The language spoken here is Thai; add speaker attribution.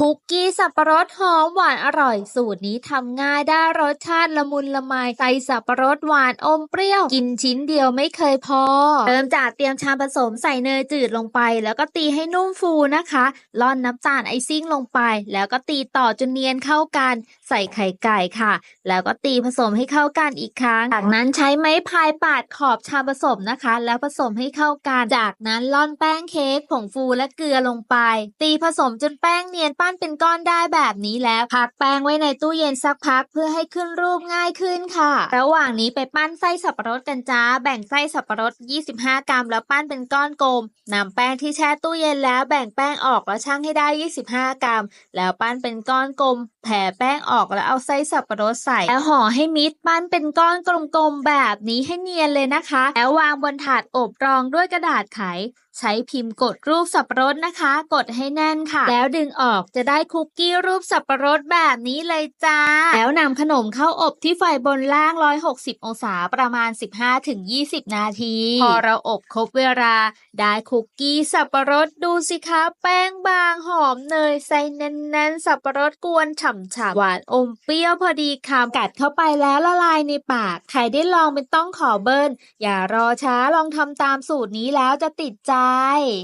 Speaker 1: คุกกี้สับปะรดหอมหวานอร่อย สูตรนี้ทำง่ายได้รสชาติละมุนละไมใส่สับปะรดหวานอมเปรี้ยว กินชิ้นเดียวไม่เคยพอ เริ่มจากเตรียมชามผสมใส่เนยจืดลงไป แล้วก็ตีให้นุ่มฟูนะคะร่อนน้ำตาลไอซิ่งลงไป แล้วก็ตีต่อจนเนียนเข้ากัน ใส่ไข่ไก่ค่ะ แล้วก็ตีผสมให้เข้ากันอีกครั้ง จากนั้นใช้ไม้พายปาดขอบชามผสมนะคะ แล้วผสมให้เข้ากัน จากนั้นร่อนแป้งเค้กผงฟูและเกลือลงไป ตีผสมจนแป้งเนียนปั้ั้นเป็นก้อนได้แบบนี้แล้วพักแป้งไว้ในตู้เย็นสักพักเพื่อให้ขึ้นรูปง่ายขึ้นค่ะ ระหว่างนี้ไปปั้นไส้สับปะรดกันจ้า แบ่งไส้สับปะรด 25 กรัม แล้วปั้นเป็นก้อนกลมนำแป้งที่แช่ตู้เย็นแล้วแบ่งแป้งออกแล้วชั่งให้ได้ 25 กรัม แล้วปั้นเป็นก้อนกลม แผ่แป้งออกแล้วเอาไส้สับปะรดใส่ แล้วห่อให้มิดปั้นเป็นก้อนกลมๆแบบนี้ให้เนียนเลยนะคะ แล้ววางบนถาดอบรองด้วยกระดาษไข ใช้พิมพ์กดรูปสับปะรดนะคะ กดให้แน่นค่ะ แล้วดึงออกจะได้คุกกี้รูปสับปะรดแบบนี้เลยจ้า แล้วนำขนมเข้าอบที่ไฟบนล่าง 160 องศาประมาณ 15-20 นาที พอเราอบครบเวลา ได้คุกกี้สับปะรดดูสิคะ แป้งบางหอมเนยใส่แน่นๆสับปะรดกวนฉ่ำๆหวานอมเปรี้ยวพอดีคำกัดเข้าไปแล้วละลายในปาก ใครได้ลองเป็นต้องขอเบิร์นอย่ารอช้าลองทำตามสูตรนี้แล้วจะติดใจ